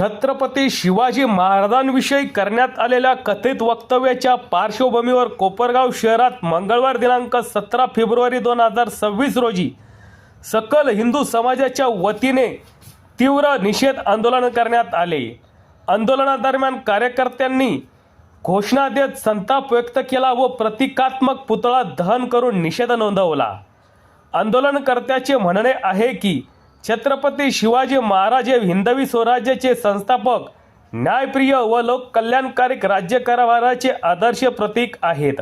छत्रपती शिवाजी महाराजांविषयी करण्यात आलेल्या कथित वक्तव्याच्या पार्श्वभूमीवर कोपरगाव शहरात मंगळवार दिनांक सतरा फेब्रुवारी दोन हजार सव्वीस रोजी सकल हिंदू समाजाच्या वतीने तीव्र निषेध आंदोलन करण्यात आले. आंदोलनादरम्यान कार्यकर्त्यांनी घोषणा देत संताप व्यक्त केला व प्रतिकात्मक पुतळा दहन करून निषेध नोंदवला. आंदोलनकर्त्याचे म्हणणे आहे की छत्रपती शिवाजी महाराज हे हिंदवी स्वराज्याचे संस्थापक न्यायप्रिय व लोककल्याणकारी राज्यकारभाराचे आदर्श प्रतीक आहेत.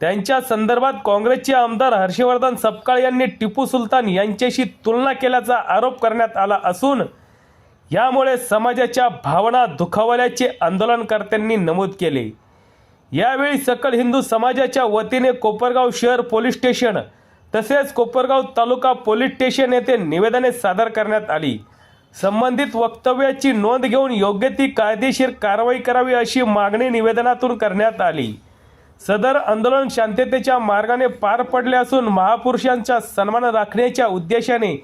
त्यांच्या संदर्भात काँग्रेसचे आमदार हर्षवर्धन सपकाळ यांनी टिपू सुलतान यांच्याशी तुलना केल्याचा आरोप करण्यात आला असून यामुळे समाजाच्या भावना दुखावल्याचे आंदोलनकर्त्यांनी नमूद केले. यावेळी सकल हिंदू समाजाच्या वतीने कोपरगाव शहर पोलीस स्टेशन तसेच कोपरगाव तालुका पोलीस स्टेशन येथे निवेदने सादर करण्यात आली. संबंधित वक्तव्याची नोंद घेऊन योग्य ती कायदेशीर कारवाई करावी अशी मागणी निवेदनातून करण्यात आली. सदर आंदोलन शांततेच्या मार्गाने पार पडले असून महापुरुषांचा सन्मान राखण्याच्या उद्देशाने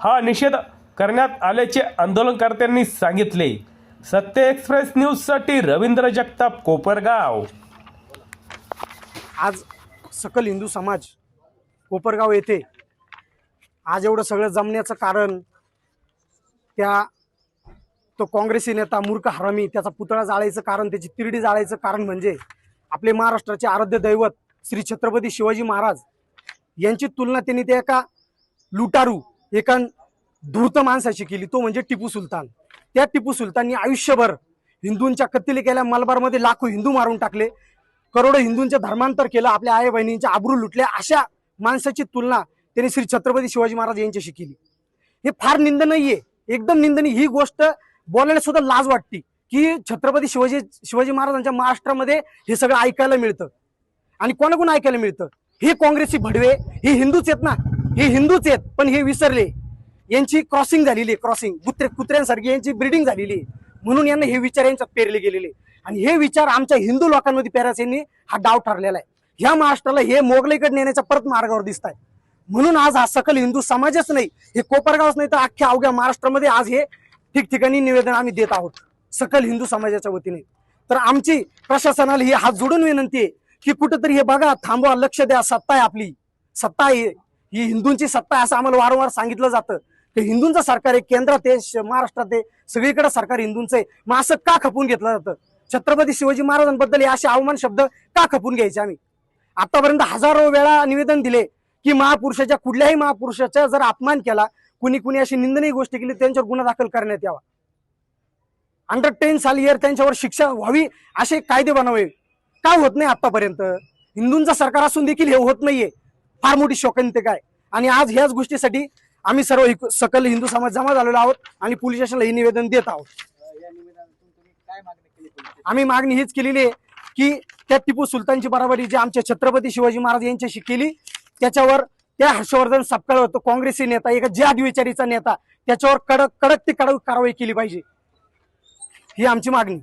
हा निषेध करण्यात आल्याचे आंदोलनकर्त्यांनी सांगितले. सत्य एक्सप्रेस न्यूजसाठी रवींद्र जगताप कोपरगाव. आज सकल हिंदू समाज कोपरगाव येथे. आज एवढं सगळं जमण्याचं कारण त्या तो काँग्रेसी नेता मूर्ख हरामी त्याचा पुतळा जाळायचं कारण त्याची तिरडी जाळायचं कारण म्हणजे आपले महाराष्ट्राचे आराध्य दैवत श्री छत्रपती शिवाजी महाराज यांची तुलना त्यांनी त्या एका लुटारू एका धूर्त माणसाशी केली तो म्हणजे टिपू सुलतान. त्या टिपू सुलताननी आयुष्यभर हिंदूंच्या कत्तली केल्या मलबारमध्ये लाखो हिंदू मारून टाकले करोडो हिंदूंचे धर्मांतर केलं आपल्या आई बहिणींच्या आबरू लुटल्या अशा माणसाची तुलना त्यांनी श्री छत्रपती शिवाजी महाराज यांच्याशी केली. हे फार निंदनीय एकदम निंदनीय. ही गोष्ट बोलायला सुद्धा लाज वाटते की छत्रपती शिवाजी शिवाजी महाराजांच्या महाराष्ट्रामध्ये हे सगळं ऐकायला मिळतं. आणि कोणाकोण ऐकायला मिळतं? हे काँग्रेसची भडवे हे हिंदूच आहेत ना? हे हिंदूच आहेत पण हे विसरले. यांची क्रॉसिंग झालेली आहे क्रॉसिंग. कुत्रे कुत्र्यांसारखी यांची ब्रिडिंग झालेली आहे. म्हणून यांना हे विचार यांच्यात पेरले गेलेले आणि हे विचार आमच्या हिंदू लोकांमध्ये पेरायचे यांनी हा डाव ठरलेला आहे. ह्या महाराष्ट्राला हे मोगलाईकडे नेण्याच्या परत मार्गावर दिसत आहे म्हणून आज हा सकल हिंदू समाजच नाही हे कोपरगावच नाही तर अख्ख्या अवघ्या महाराष्ट्रामध्ये आज हे ठिकठिकाणी निवेदन आम्ही देत आहोत सकल हिंदू समाजाच्या वतीने. तर आमची प्रशासनाला ही हात जोडून विनंती आहे की कुठंतरी हे बघा थांबवा लक्ष द्या सत्ता आहे आपली. सत्ता आहे ही हिंदूंची सत्ता आहे असं आम्हाला वारंवार सांगितलं जातं. की हिंदूंचं सरकार आहे केंद्रात आहे श- महाराष्ट्रात आहे सगळीकडे सरकार हिंदूंचं आहे. मग असं का खपून घेतलं जातं? छत्रपती शिवाजी महाराजांबद्दल हे असे अवमान शब्द का खपून घ्यायचे आम्ही? आतापर्यंत हजारो वेळा निवेदन दिले की महापुरुषाच्या कुठल्याही महापुरुषाचा जर अपमान केला कुणी कुणी अशी निंदनीय गोष्टी केली त्यांच्यावर गुन्हा दाखल करण्यात यावा. अंडर टेन साल इयर त्यांच्यावर शिक्षा व्हावी असे कायदे बनवावे. का होत नाही आतापर्यंत? हिंदूंचा सरकार असून देखील हे होत नाहीये. फार मोठी शोकांतिक आहे. आणि आज ह्याच गोष्टीसाठी आम्ही सर्व सकल हिंदू समाज जमा झालेलो आहोत आणि पोलीस स्टेशनला हे निवेदन देत आहोत. काय आम्ही मागणी हीच केलेली आहे की त्या टिपू सुलतानची बराबरी जे आमच्या छत्रपती शिवाजी महाराज यांच्याशी केली त्याच्यावर त्या हर्षवर्धन सापकाळ होतो. काँग्रेसी नेता एका ज्याद विचारीचा नेता त्याच्यावर कडक कडक ते कडक कारवाई केली पाहिजे. ही आमची मागणी.